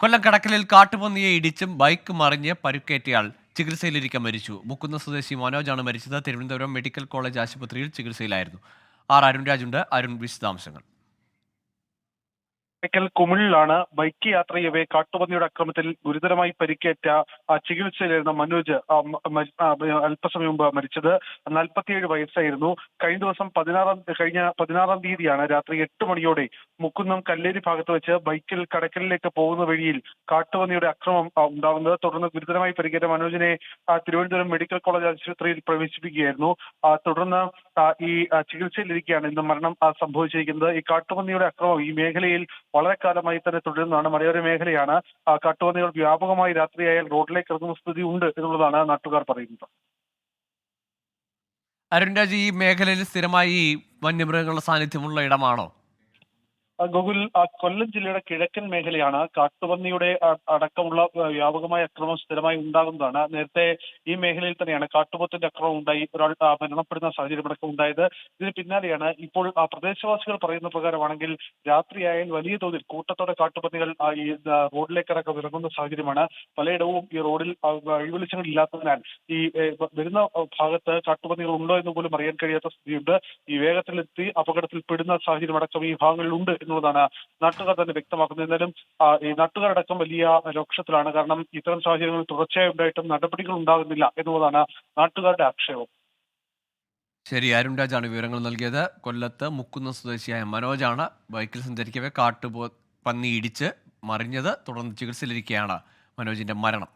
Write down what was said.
കൊല്ലം കടക്കലിൽ കാട്ടുപന്നിയെ ഇടിച്ചും bike മറിഞ്ഞ് പരുക്കേറ്റയാൾ ചികിത്സയിലിരിക്കാൻ മരിച്ചു. മുക്കുന്ന സ്വദേശി മനോജാണ് മരിച്ചത്. തിരുവനന്തപുരം മെഡിക്കൽ കോളേജ് ആശുപത്രിയിൽ ചികിത്സയിലായിരുന്നു. ആർ അരുൺ രാജുണ്ട്. അരുൺ വിശദാംശങ്ങൾ. ക്കൽ കുമിളിലാണ് ബൈക്ക് യാത്രയവേ കാട്ടുപന്നിയുടെ അക്രമത്തിൽ ഗുരുതരമായി പരിക്കേറ്റ ചികിത്സയിലായിരുന്ന മനോജ് അല്പസമയം മുമ്പ് മരിച്ചത്. നാൽപ്പത്തിയേഴ് വയസ്സായിരുന്നു. കഴിഞ്ഞ ദിവസം പതിനാറാം കഴിഞ്ഞ പതിനാറാം തീയതിയാണ് രാത്രി എട്ട് മണിയോടെ മുക്കുന്നം കല്ലേരി ഭാഗത്ത് വെച്ച് ബൈക്കിൽ കടക്കലിലേക്ക് പോകുന്ന വഴിയിൽ കാട്ടുപന്നിയുടെ അക്രമം ഉണ്ടാകുന്നത്. തുടർന്ന് ഗുരുതരമായി പരിക്കേറ്റ മനോജിനെ തിരുവനന്തപുരം മെഡിക്കൽ കോളേജ് ആശുപത്രിയിൽ പ്രവേശിപ്പിക്കുകയായിരുന്നു. തുടർന്ന് ഈ ചികിത്സയിലിരിക്കുകയാണ് ഇന്ന് മരണം സംഭവിച്ചിരിക്കുന്നത്. ഈ കാട്ടുപന്നിയുടെ അക്രമം ഈ മേഖലയിൽ വളരെ കാലമായി തന്നെ തുടരുന്നതാണ്. മലയോര മേഖലയാണ് കാട്ടുപന്നികൾ വ്യാപകമായി രാത്രിയായാൽ റോഡിലേക്ക് ഇറങ്ങുന്ന സ്ഥിതി ഉണ്ട് എന്നുള്ളതാണ് നാട്ടുകാർ പറയുന്നത്. അരുൺരാജ് ഈ മേഖലയിൽ സ്ഥിരമായി വന്യമൃഗങ്ങളുടെ സാന്നിധ്യമുള്ള ഇടമാണോ? ഗോകുൽ കൊല്ലം ജില്ലയുടെ കിഴക്കൻ മേഖലയാണ് കാട്ടുപന്നിയുടെ അടക്കമുള്ള വ്യാപകമായ അക്രമം സ്ഥിരമായി ഉണ്ടാകുന്നതാണ്. നേരത്തെ ഈ മേഖലയിൽ തന്നെയാണ് കാട്ടുപോത്തിന്റെ അക്രമം ഉണ്ടായി ഒരാൾ മരണപ്പെടുന്ന സാഹചര്യം അടക്കം ഉണ്ടായത്. ഇതിന് പിന്നാലെയാണ് ഇപ്പോൾ പ്രദേശവാസികൾ പറയുന്ന പ്രകാരമാണെങ്കിൽ രാത്രിയായാൽ വലിയ തോതിൽ കൂട്ടത്തോടെ കാട്ടുപന്നികൾ ഈ റോഡിലേക്കിറക്കം ഇറങ്ങുന്ന സാഹചര്യമാണ്. പലയിടവും ഈ റോഡിൽ വഴിവെളിച്ചങ്ങൾ ഇല്ലാത്തതിനാൽ ഈ വരുന്ന ഭാഗത്ത് കാട്ടുപന്നികൾ ഉണ്ടോ എന്ന് പോലും അറിയാൻ കഴിയാത്ത സ്ഥിതിയുണ്ട്. ഈ വേഗത്തിലെത്തി അപകടത്തിൽ പെടുന്ന സാഹചര്യം അടക്കം ഈ ഭാഗങ്ങളിലുണ്ട് എന്നുള്ളതാണ് നാട്ടുകാർ തന്നെ വ്യക്തമാക്കുന്നത്. എന്നാലും ഈ നാട്ടുകാരടക്കം വലിയ രോക്ഷത്തിലാണ്. കാരണം ഇത്തരം സാഹചര്യങ്ങൾ തുടർച്ചയായി ഉണ്ടായിട്ടും നടപടികൾ ഉണ്ടാകുന്നില്ല എന്നുള്ളതാണ് നാട്ടുകാരുടെ ആക്ഷേപം. ശരി അരുൺരാജാണ് വിവരങ്ങൾ നൽകിയത്. കൊല്ലത്ത് മുക്കുന്ന സ്വദേശിയായ മനോജാണ് ബൈക്കിൽ സഞ്ചരിക്കവേ കാട്ടുപോ പന്നി ഇടിച്ച് മറിഞ്ഞത്. തുടർന്ന് ചികിത്സയിലിരിക്കെയാണ് മനോജിന്റെ മരണം.